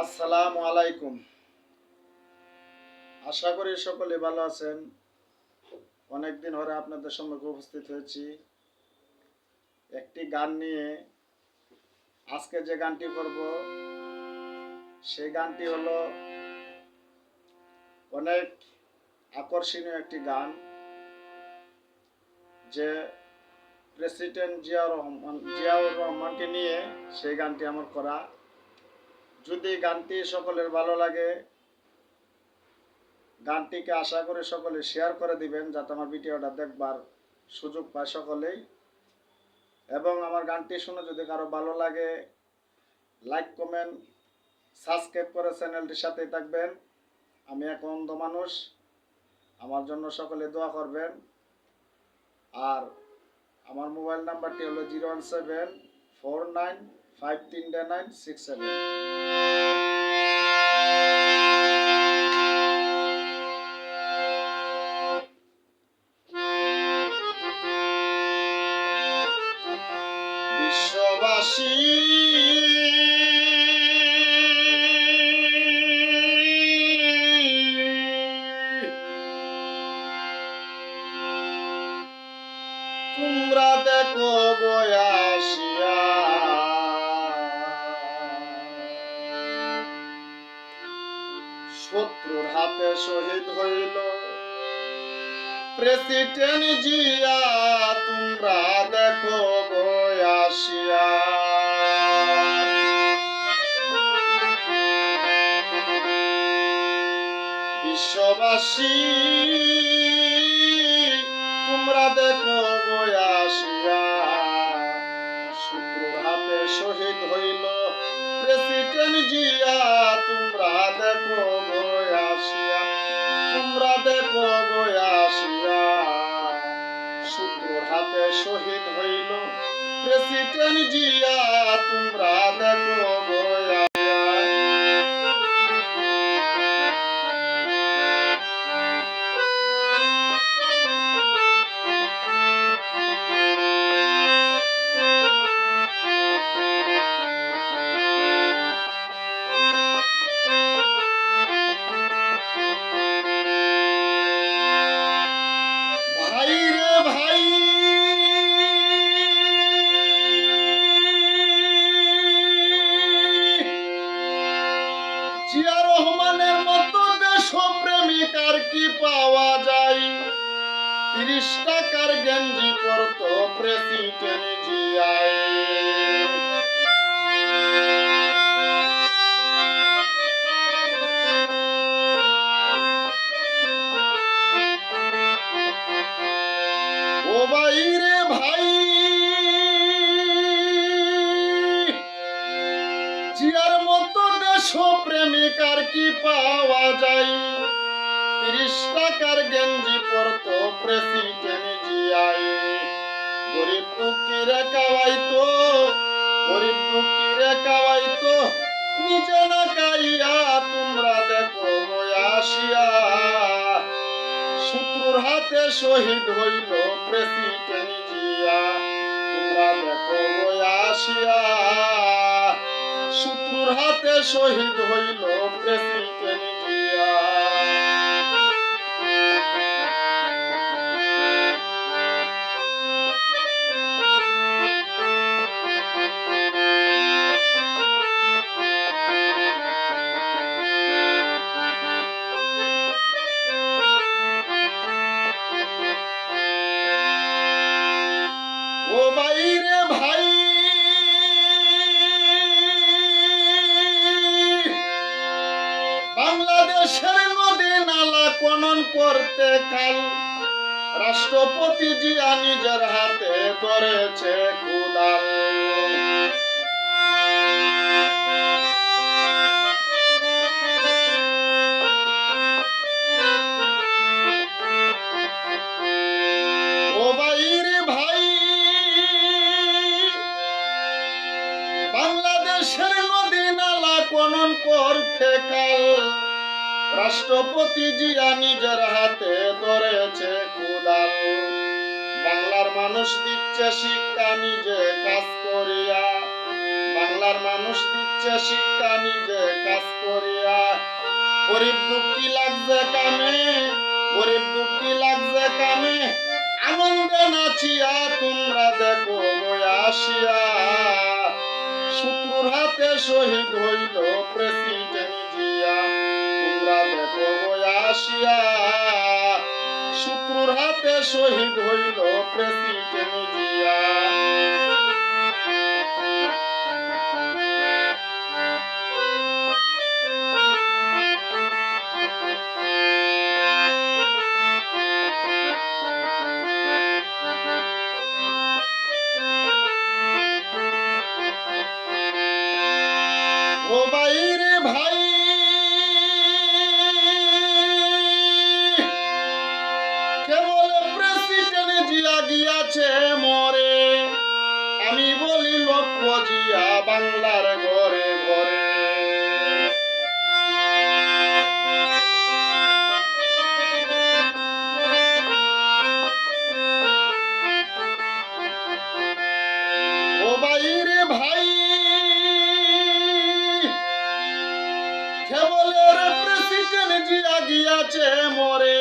আসসালামু আলাইকুম। আশা করি সকলে ভালো আছেন। অনেকদিন ধরে আপনাদের সম্মুখে উপস্থিত হয়েছি। একটি গান নিয়ে আজকে যে গানটি করব, সেই গানটি হলো অনেক আকর্ষণীয় একটি গান যে প্রেসিডেন্ট জিয়াউর রহমান জিয়াউর রহমানকে নিয়ে সেই গানটি আমার করা যদি গানটি সকলের ভালো লাগে, গানটিকে আশা করে সকলে শেয়ার করে দিবেন, যাতে আমার ভিডিওটা দেখবার সুযোগ পায় সকলেই। এবং আমার গানটি শুনে যদি কারও ভালো লাগে লাইক কমেন্ট সাবস্ক্রাইব করে চ্যানেলটির সাথেই থাকবেন। আমি এক অন্ধ মানুষ, আমার জন্য সকলে দোয়া করবেন। আর আমার মোবাইল নাম্বারটি হলো zero one seven four nine five তিনটে নাইন সিক্স সেভেন বিশ্ববাসী তোমরা দেখো হাতে শহীদ হইল। প্রেসিডেন্ট জিয়া, তোমরা দেখো বয়াসিয়া বিশ্ববাসী, তোমরা দেখো বয়াসিয়া শত্রুর হাতে শহীদ হইল। প্রেসিডেন্ট জিয়া প্রেসিডেন্ট জিয়া তোমরা দেখো আর কি পাওয়া যায়? তিরিশ টাকার গেঞ্জি পরতো প্রেসিডেন্ট ভাই মতো দেশ প্রেমিক আর কি পাওয়া যায়? তিরিশ গেঞ্জি পরতো প্রেসিডেন্ট জিয়াই। গরিব দুঃখীরে কাওয়াইতো গরিব নিজে না কাইয়া তোমরা দেখো আসিয়া। শত্রুর হাতে শহীদ হইল প্রেসিডেন্ট জিয়া, তোমরা দেখো আসিয়া। শত্রুর হাতে শহীদ হইল প্রেসিডেন্ট করতে কাল। রাষ্ট্রপতি জিয়া নিজের হাতে ধরেছে কুদাল। ভাই, বাংলাদেশের নদী নালা খনন করতে কাল। রাষ্ট্রপতি জিয়া নিজের হাতে ধরেছে কুদাল। বাংলার মানুষ দিচ্ছে শিক্ষা, নিজে কাজ করিয়া। বাংলার মানুষ দিচ্ছে শিক্ষা, নিজে কাজ করিয়া। গরিব দুঃখী লাগছে কামে, গরিব দুঃখী লাগছে কামে। আনন্দে নাচিয়া তোমরা দেখো আসিয়া। শত্রুর হাতে শহীদ হইল প্রেসিডেন্ট জিয়া। আসিয়া শত্রুর হাতে শহীদ হইল প্রেসিডেন্ট জিয়া ও ভাই লক্ষ্য বাংলার ঘরে ঘরে। ও ভাই, কেবলের প্রেসিডেন্ট জিয়া গিয়াছে মরে।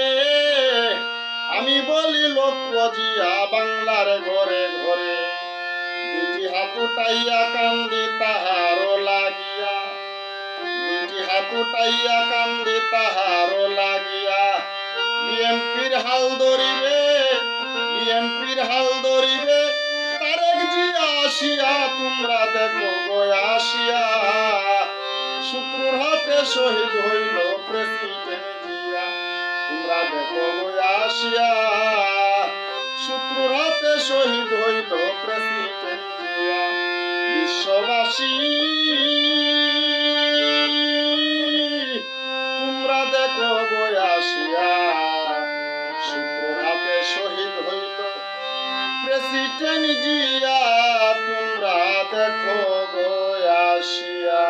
আমি বলি লক্ষ্য জিয়া বাংলার ঘরে ঘরে। দুটি হাত কান্দি লাগিয়া। কান্দি লাগিয়া। হাল ধরিবে হাল ধরিবে। তারেক জিয়া আসিয়া, তোমরা দেখো গয়া আসিয়া। শত্রুর হাতে শহীদ হইল প্রেসিডেন্ট তোমরা দেখো আসিয়া। শত্রুর হাতে শহীদ হইল প্রেসিডেন্ট জিয়া বিশ্ববাসী। তোমরা দেখো গয়া আসিয়া শত্রুর হাতে শহীদ হইল। প্রেসিডেন্ট জিয়া, তোমরা দেখো গো আসিয়া